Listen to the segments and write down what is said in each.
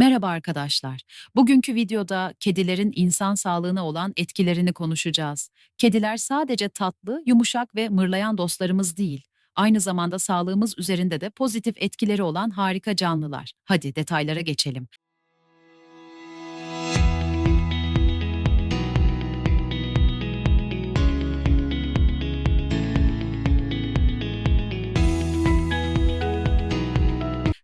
Merhaba arkadaşlar. Bugünkü videoda kedilerin insan sağlığına olan etkilerini konuşacağız. Kediler sadece tatlı, yumuşak ve mırlayan dostlarımız değil. Aynı zamanda sağlığımız üzerinde de pozitif etkileri olan harika canlılar. Hadi detaylara geçelim.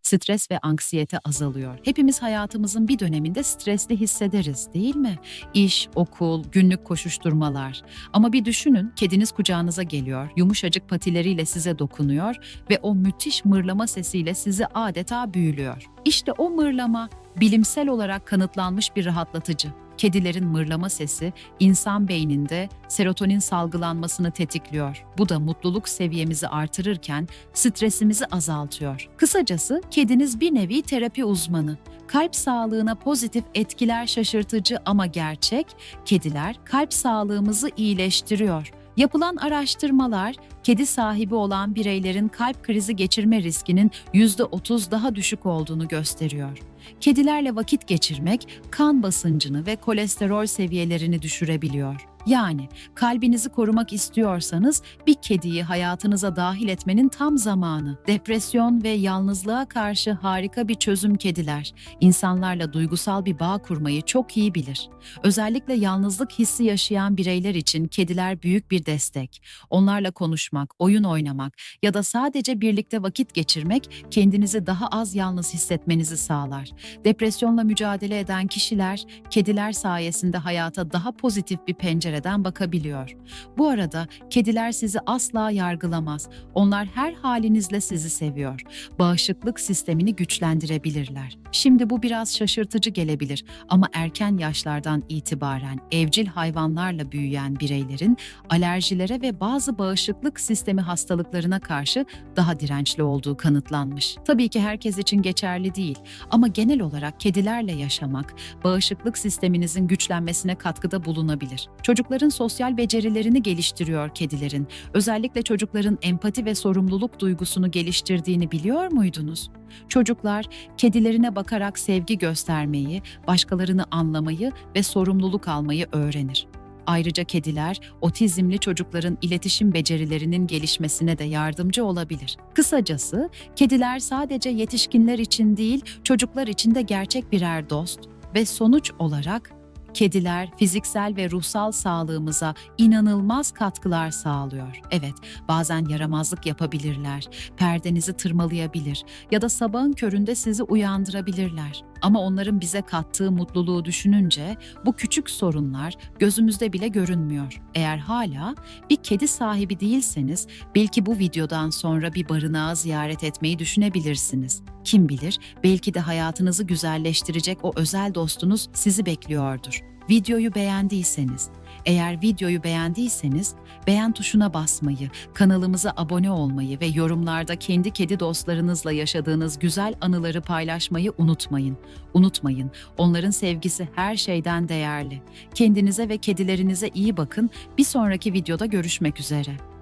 Stres ve anksiyete azalıyor. Hepimiz hayatımızın bir döneminde stresli hissederiz, değil mi? İş, okul, günlük koşuşturmalar. Ama bir düşünün, kediniz kucağınıza geliyor, yumuşacık patileriyle size dokunuyor ve o müthiş mırlama sesiyle sizi adeta büyülüyor. İşte o mırlama bilimsel olarak kanıtlanmış bir rahatlatıcı. Kedilerin mırlama sesi insan beyninde serotonin salgılanmasını tetikliyor. Bu da mutluluk seviyemizi artırırken stresimizi azaltıyor. Kısacası kediniz bir nevi terapi uzmanı. Kalp sağlığına pozitif etkiler şaşırtıcı ama gerçek, kediler kalp sağlığımızı iyileştiriyor. Yapılan araştırmalar, kedi sahibi olan bireylerin kalp krizi geçirme riskinin %30 daha düşük olduğunu gösteriyor. Kedilerle vakit geçirmek kan basıncını ve kolesterol seviyelerini düşürebiliyor. Yani kalbinizi korumak istiyorsanız bir kediyi hayatınıza dahil etmenin tam zamanı. Depresyon ve yalnızlığa karşı harika bir çözüm kediler. İnsanlarla duygusal bir bağ kurmayı çok iyi bilir. Özellikle yalnızlık hissi yaşayan bireyler için kediler büyük bir destek. Onlarla konuşmak, oyun oynamak ya da sadece birlikte vakit geçirmek kendinizi daha az yalnız hissetmenizi sağlar. Depresyonla mücadele eden kişiler kediler sayesinde hayata daha pozitif bir pencereden bakabiliyor. Bu arada kediler sizi asla yargılamaz. Onlar her halinizle sizi seviyor. Bağışıklık sistemini güçlendirebilirler. Şimdi bu biraz şaşırtıcı gelebilir ama erken yaşlardan itibaren evcil hayvanlarla büyüyen bireylerin alerjilere ve bazı bağışıklık sistemi hastalıklarına karşı daha dirençli olduğu kanıtlanmış. Tabii ki herkes için geçerli değil ama genel olarak kedilerle yaşamak bağışıklık sisteminizin güçlenmesine katkıda bulunabilir. Çocukların sosyal becerilerini geliştiriyor kedilerin. Özellikle çocukların empati ve sorumluluk duygusunu geliştirdiğini biliyor muydunuz? Çocuklar kedilerine bakarak sevgi göstermeyi, başkalarını anlamayı ve sorumluluk almayı öğrenir. Ayrıca kediler otizmli çocukların iletişim becerilerinin gelişmesine de yardımcı olabilir. Kısacası kediler sadece yetişkinler için değil, çocuklar için de gerçek birer dost ve sonuç olarak kediler fiziksel ve ruhsal sağlığımıza inanılmaz katkılar sağlıyor. Evet, bazen yaramazlık yapabilirler, perdenizi tırmalayabilir ya da sabahın köründe sizi uyandırabilirler. Ama onların bize kattığı mutluluğu düşününce bu küçük sorunlar gözümüzde bile görünmüyor. Eğer hala bir kedi sahibi değilseniz belki bu videodan sonra bir barınağı ziyaret etmeyi düşünebilirsiniz. Kim bilir belki de hayatınızı güzelleştirecek o özel dostunuz sizi bekliyordur. Videoyu beğendiyseniz, eğer videoyu beğendiyseniz beğen tuşuna basmayı, kanalımıza abone olmayı ve yorumlarda kendi kedi dostlarınızla yaşadığınız güzel anıları paylaşmayı unutmayın. Unutmayın, onların sevgisi her şeyden değerli. Kendinize ve kedilerinize iyi bakın. Bir sonraki videoda görüşmek üzere.